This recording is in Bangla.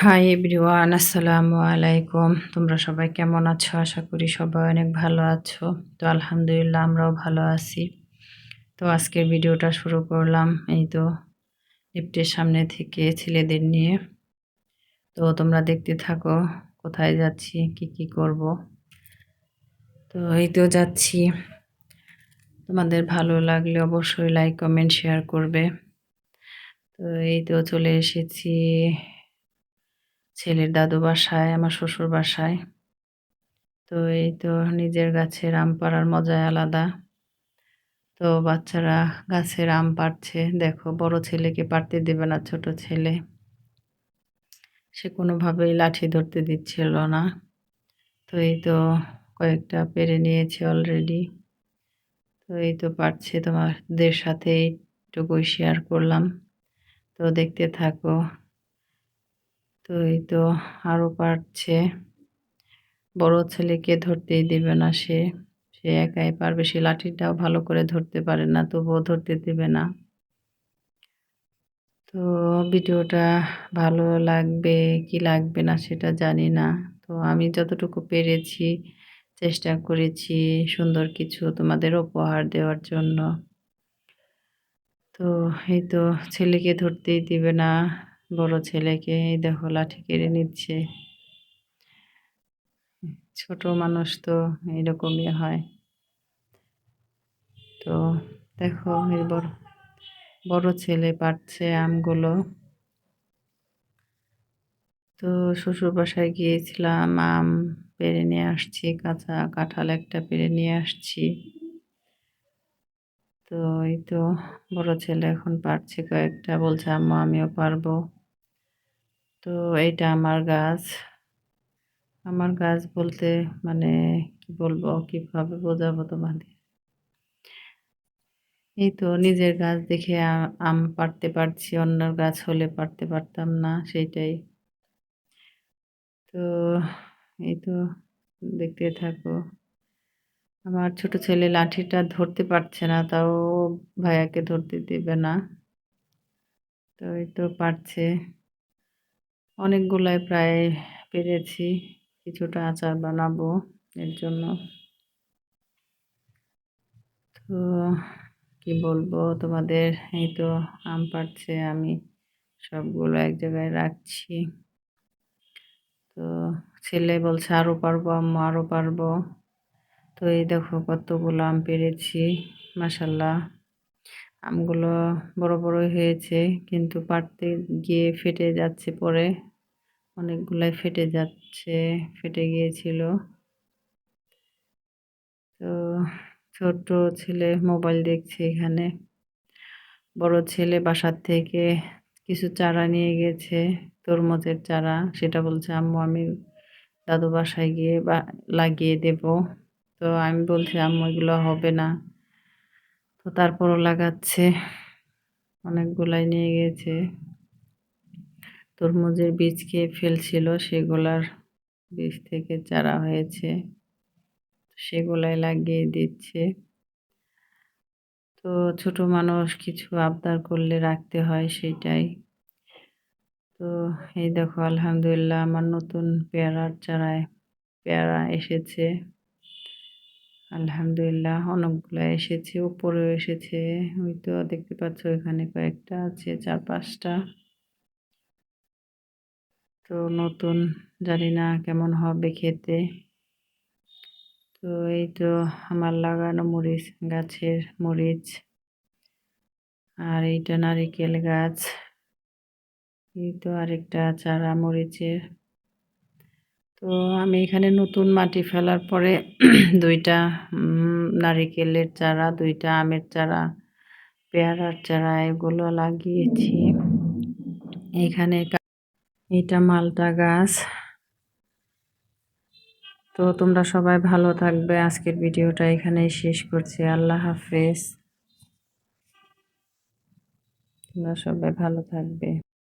হাই এভরিওয়ান আসসালামু আলাইকুম তোমরা সবাই কেমন আছো? আশা করি সবাই অনেক ভালো আছো। তো আলহামদুলিল্লাহ আমরাও ভালো আছি। তো আজকের ভিডিওটা শুরু করলাম এই তো লিফটের সামনে থেকে ছেলেদের নিয়ে। তো তোমরা দেখতে থাকো, কোথায় যাচ্ছি, কি কি করব। তো এই তো যাচ্ছি। তোমাদের ভালো লাগলে অবশ্যই লাইক কমেন্ট শেয়ার করবে। তো এই তো চলে এসেছি ছেলের দাদু বাসায়, আমার শ্বশুর বাসায়। তো এই তো নিজের গাছের আম পাড়ার মজাই আলাদা। তো বাচ্চারা গাছের আম পাড়ছে। দেখো, বড় ছেলেকে পারতে দেবে না ছোট ছেলে। সে কোনোভাবেই লাঠি ধরতে দিচ্ছিল না। তো এই তো কয়েকটা পেরে নিয়েছে অলরেডি তো এই তো পারছে তোমাদের সাথে, এইটুকুই শেয়ার করলাম। তো দেখতে থাকো। তো এই তো আরও পারছে বড় ছেলেকে ধরতেই দেবে না সে। সে একাই পারবে, সে লাঠিটাও ভালো করে ধরতে পারে না, তবুও ধরতে দেবে না। তো ভিডিওটা ভালো লাগবে কি লাগবে না সেটা জানি না। তো আমি যতটুকু পেরেছি, চেষ্টা করেছি সুন্দর কিছু তোমাদের উপহার দেওয়ার জন্য। তো এই তো ছেলেকে ধরতেই দিবে না। বড় ছেলেকে এই দেখো লাঠি কেড়ে নিচ্ছে। ছোট মানুষ তো এইরকমই হয়। তো দেখো এই বড় বড় ছেলে পাচ্ছে আমগুলো। তো শ্বশুর বাসায় গিয়েছিলাম, আম পেরে নিয়ে আসছি, কাঁচা কাঁঠাল একটা পেরে নিয়ে আসছি। তো এই তো বড় ছেলে এখন পারছে কয়েকটা, বলছে, আম্মা, আমিও পারব। তো এইটা আমার গাছ। আমার গাছ বলতে মানে কি বলব, কীভাবে বোঝাবো তোমাদের? এই তো নিজের গাছ দেখে আম পারতে পারছি, অন্যর গাছ হলে পারতে পারতাম না, সেইটাই। তো এই তো দেখতে থাকো। আমার ছোট ছেলে লাঠিটা ধরতে পারছে না, তাও ভাইয়াকে ধরতে দেবে না। তো এই তো পারছে। অনেকগুলাই প্রায় পেরেছি। কিছুটা আচার বানাবো এর জন্য। তো কি বলব, তোমাদের এই তো আম পাড়ছে, আমি সবগুলো এক জায়গায় রাখছি। তো ছেলে বলছে আরও পারব আম্মু আরও পারব। তো এই দেখো কতগুলো আম পেরেছি মাসাল্লাহ আমগুলো বড় বড় হয়েছে, কিন্তু পাড়তে গিয়ে ফেটে যাচ্ছে পরে। অনেকগুলাই ফেটে যাচ্ছে, ফেটে গিয়েছিল। তো ছোট ছেলে মোবাইল দেখছে এখানে। বড় ছেলে বাসার থেকে কিছু চারা নিয়ে গেছে, তরমুজের চারা। সেটা বলছে, আম্মু, আমি দাদু বাসায় গিয়ে বা, লাগিয়ে দেব। তো আমি বলছি, আম্মু, এগুলো হবে না। তো তারপরও লাগাচ্ছে। অনেকগুলাই নিয়ে গেছে। তরমুজের বীজ খেয়ে ফেলছিল, সেগুলার বীজ থেকে চারা হয়েছে। সেগুলাই লাগিয়ে দিচ্ছে। তো ছোট মানুষ কিছু আবদার করলে রাখতে হয় সেটাই। তো এই দেখো, আলহামদুলিল্লাহ আমার নতুন পেয়ারার চারায়, পেয়ারা এসেছে। আলহামদুলিল্লাহ, অনেকগুলো এসেছে, উপরেও এসেছে। ওই তো দেখতে পাচ্ছ এখানে কয়েকটা আছে, চার পাঁচটা। তো নতুন, জানি না কেমন হবে খেতে। তো এই তো আমার লাগানো মরিচ, গাছের মরিচ। আর এইটা নারিকেল গাছ। এই তো আরেকটা চারা মরিচের। তো আমি এখানে নতুন মাটি ফেলার পরে দুইটা নারিকেলের চারা, দুইটা আমের চারা, পেয়ারার চারা এগুলো লাগিয়েছি। এখানে এটা মালটা গাছ। তো তোমরা সবাই ভালো থাকবে। আজকের ভিডিওটা এখানেই শেষ করছি। আল্লাহ হাফেজ। তোমরা সবাই ভালো থাকবে।